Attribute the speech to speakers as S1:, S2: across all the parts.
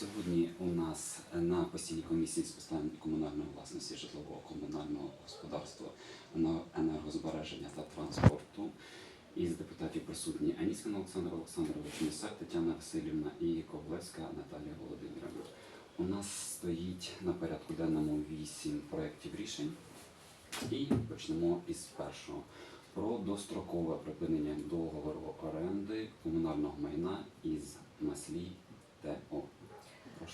S1: Сьогодні у нас на постійній комісії з питань комунальної власності, житлового комунального господарства, енергозбереження та транспорту. Із депутатів присутні Аніскін Олександр Олександрович, Місак Тетяна Васильівна і Ковлевська Наталія Володимирівна. У нас стоїть на порядку денному вісім проєктів рішень. І почнемо із першого про дострокове припинення договору оренди комунального майна із Маслій ТО.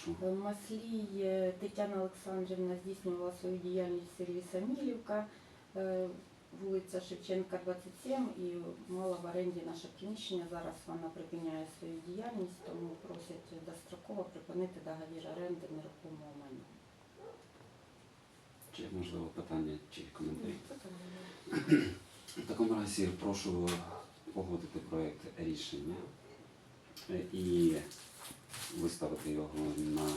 S1: Прошу.
S2: Маслій е, Тетяна Олександрівна здійснювала свою діяльність в селі Самілівка, е, вулиця Шевченка, 27, і мала в оренді наше приміщення. Зараз вона припиняє свою діяльність, тому просять достроково припинити договір оренди нерухомого майна.
S1: Чи можливо питання чи коментарі? В такому разі прошу погодити проєкт рішення е, і виставити його на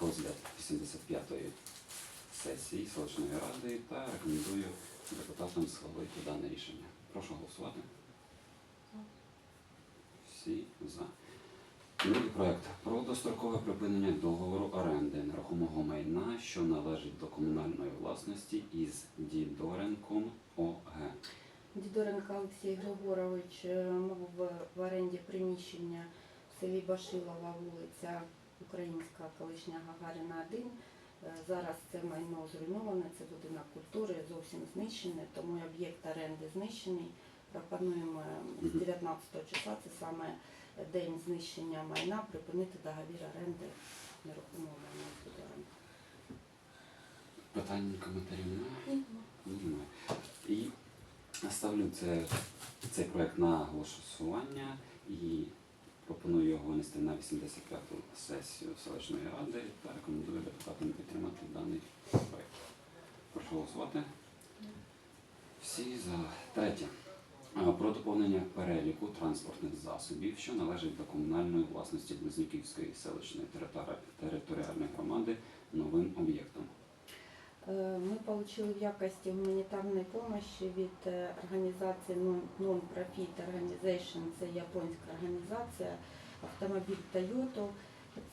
S1: розгляд 85-ї сесії селищної ради та рекомендую депутатам схвалити дане рішення. Прошу голосувати. Всі за. Другий проект про дострокове припинення договору оренди нерухомого майна, що належить до комунальної власності із Дідоренком ОГ.
S2: Дідоренко Олексій Григорович е, мав в, в оренді приміщення в селі Башилова, вулиця Українська, колишня Гагаріна 1. Е, Зараз це майно зруйноване, це будинок культури, зовсім знищене, тому об'єкт оренди знищений. Пропонуємо е, з 19 числа, це саме день знищення майна, припинити договір оренди нерухомого майна Дідоренко.
S1: Питань, коментарів немає? Немає. І ставлю це, цей проект на голосування і пропоную його винести на 85-ту сесію селищної ради та рекомендую депутатам підтримати даний проект. Прошу голосувати. Всі за третє. Про доповнення переліку транспортних засобів, що належать до комунальної власності Близнюківської селищної територіальної громади новим об'єктом.
S2: Е, Ми отримали в якості гуманітарної допомоги від е, організації Non- Non-Profit Organization, це японська організація, автомобіль Toyota.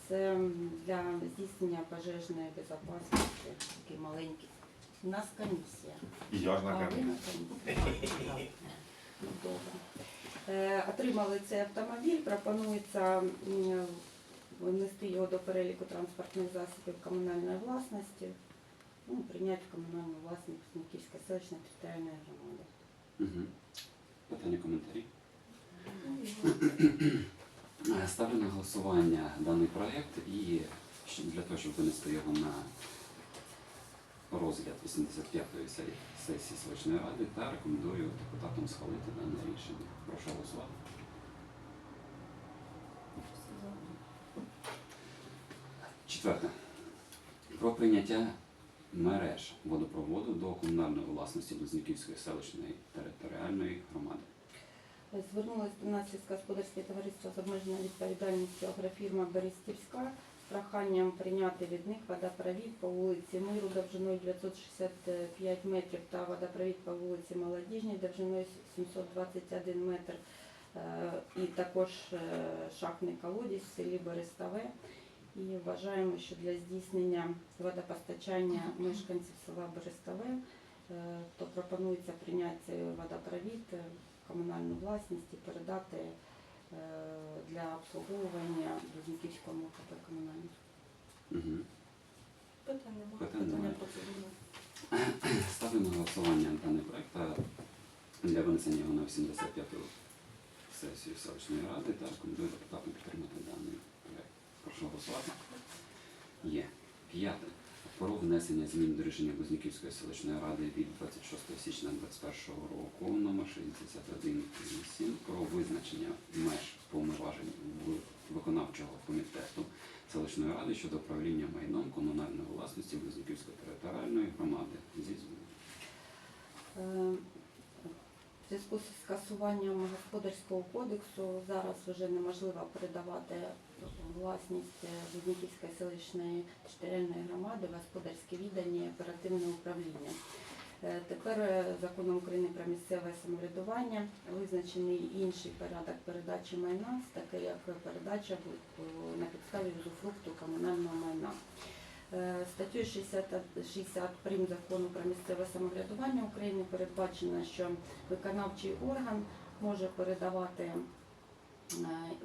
S2: Це для здійснення пожежної безпечності, такий маленький. У нас комісія.
S3: І я ж на
S2: ви
S3: камері.
S2: на комісії. Ну, Добре. Е, Отримали цей автомобіль, пропонується внести його до переліку транспортних засобів комунальної власності, ну, прийняти в комунальну власність Сніківської селищної територіальної громади.
S1: Угу. Питання, коментарі? Е, Ставлю на голосування даний проект і для того, щоб винести його на розгляд 85-ї сесії селищної ради та рекомендую депутатам схвалити дане рішення. Прошу голосувати. Четверте. Про прийняття мереж водопроводу до комунальної власності Близнюківської селищної територіальної громади.
S2: Звернулось до нас сільськогосподарське товариство з обмеженою відповідальністю агрофірма Берестівська з проханням прийняти від них водопровід по вулиці Миру довжиною 965 метрів та водопровід по вулиці Молодіжній довжиною 721 метр. Е, І також е, шахтний колодязь в селі Берестове. І вважаємо, що для здійснення водопостачання мешканців села Берестове е, то пропонується прийняти водопровід е, в комунальну власність і передати е, для обслуговування Близнюківському КП комунальному.
S1: Угу.
S4: Питань немає. Питання процедурне.
S1: Ставлю на голосування даний проект та для винесення його на 85-ту сесію селищної ради та рекомендую депутатам підтримати даний. Прошу голосувати. Є. П'яте. Про внесення змін до рішення Близнюківської селищної ради від 26 січня 2021 року номер 61.8 про визначення меж повноважень виконавчого комітету селищної ради щодо управління майном комунальної власності Близнюківської територіальної громади зі
S2: зв'язку з скасуванням господарського кодексу зараз вже неможливо передавати власність е, селищної територіальної громади в господарське віддання і оперативне управління. Е, Тепер е, законом України про місцеве самоврядування визначений інший порядок передачі майна, таке як передача на підставі узуфрукту комунального майна. Е, Статтею 60, 60 прим закону про місцеве самоврядування України передбачено, що виконавчий орган може передавати е,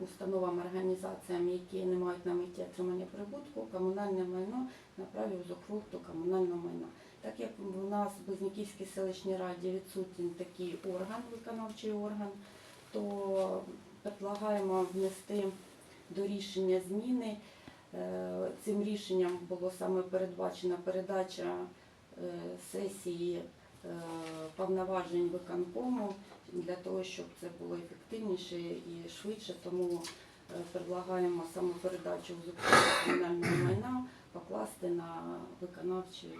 S2: установам, організаціям, які не мають на меті отримання прибутку, комунальне майно на праві узуфрукту комунального майна. Так як у нас в Близнюківській селищній раді відсутній такий орган, виконавчий орган, то предлагаємо внести до рішення зміни. Е, Цим рішенням було саме передбачена передача е, сесії е, повноважень виконкому для того, щоб це було ефективніше і швидше. Тому предлагаємо саме передачу в комунального майна покласти на виконавчий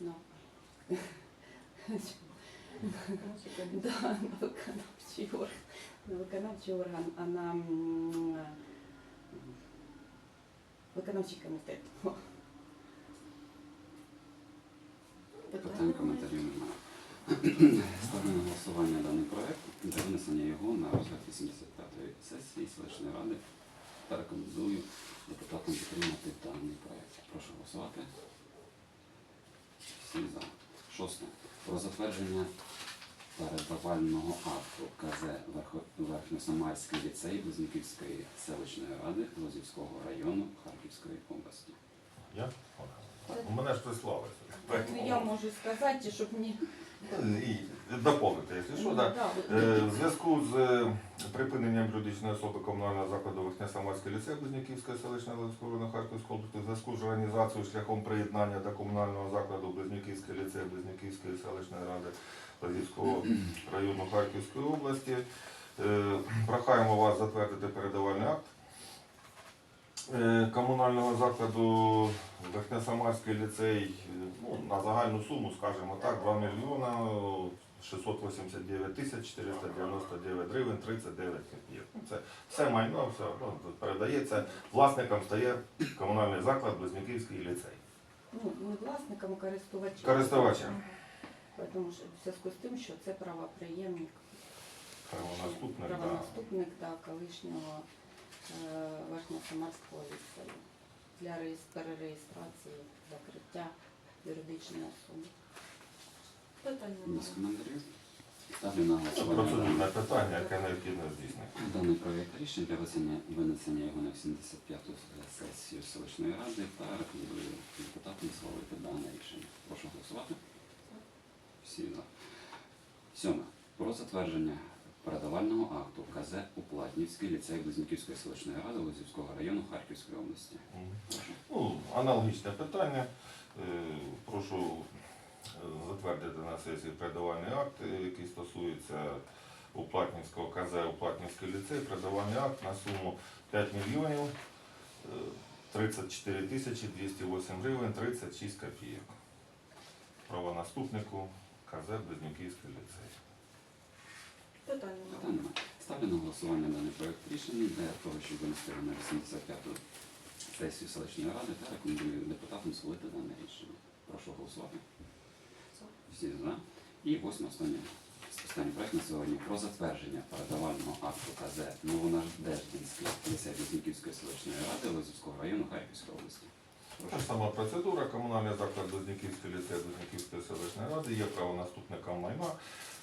S2: на виконавчий орган. А на виконавчий комітет.
S1: Питань коментарів немає. Ставлю на голосування даний проект для винесення його на розгляд 85-ї сесії селищної ради та рекомендую депутатам підтримати даний проект. Прошу голосувати. Всі за. Шосте. Про затвердження передавального акту КЗ Верхньосамарський ліцей Близнюківської селищної ради Лозівського району Харківської області.
S3: Я? У мене ж прислали.
S2: Ну, Я можу сказати, щоб мені
S3: І доповнити, якщо що, так.
S2: Да,
S3: Е, В зв'язку з е, припиненням юридичної особи комунального закладу Верхньосамарський ліцей Близнюківської селищної району Харківської області, в зв'язку з організацією шляхом приєднання до комунального закладу Близнюківський ліцей Близнюківської селищної ради Лазівського району Харківської області. Е, Прохаємо вас затвердити передавальний акт комунального закладу Верхньосамарський ліцей е, ну, на загальну суму, скажімо так, 2 мільйона 689 тисяч 499 гривень 39 копійок. Ну, Це все майно, все ну, передається. Власником стає комунальний заклад Близнюківський ліцей.
S2: ну, не власником, а користувачем.
S3: Користувачем.
S2: Тому що в зв'язку з тим, що це правоприємник,
S3: Правонаступник,
S2: правонаступник да, колишнього е, Верхньосамарського ліцею для перереєстрації закриття юридичної особи.
S1: Коментарів. Ставлю на голосування
S3: Процедурне
S1: даний-
S3: питання, яке необхідно здійснити.
S1: даний проєкт рішень для винесення, винесення його на 75-ту сесію селищної ради та рекомендую депутатам схвалити дане рішення. Прошу голосувати. Всі за. Сьоме. Про затвердження передавального акту КЗ Уплатнівський ліцей Близнюківської селищної ради Лозівського району Харківської області.
S3: Ну, аналогічне питання. Е, Прошу е, затвердити на сесії передавальний акт, е, який стосується Уплатнівського КЗ Уплатнівський ліцей, передавальний акт на суму 5 мільйонів е, 34 тисячі 208 гривень 36 копійок. Правонаступнику КЗ Близнюківський ліцей.
S4: Питань немає.
S1: Ставлю на голосування даний проєкт рішення для того, щоб винести на 85-ту сесію селищної ради та рекомендую депутатам схвалити дане рішення. Прошу голосувати. Всі за. І восьме останнє останній проект на сьогодні про затвердження передавального акту КЗ Новонадеждинський ліцей Близнюківської селищної ради Лозівського району Харківської області.
S3: Та ж сама процедура. Комунальний заклад Близнюківський ліцей Близнюківської селищної ради є правонаступником майна.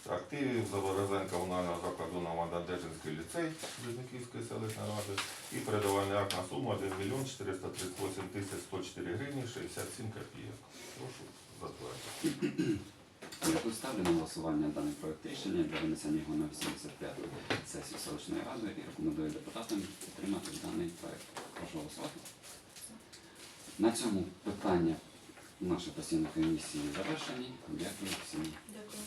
S3: Активів зобов'язань комунального закладу Новодержинський ліцей Близнюківської селищної ради і передавальний акт на суму 1 мільйон 438 тисяч 104 гривні 67 копійок. Прошу затвердити.
S1: Дякую. Ставлю на голосування даний проект рішення для винесення його на 85-ту сесію селищної ради і рекомендую депутатам підтримати даний проект. Прошу голосувати. На цьому питання нашої постійні комісії завершені. Дякую всім
S4: Дякую.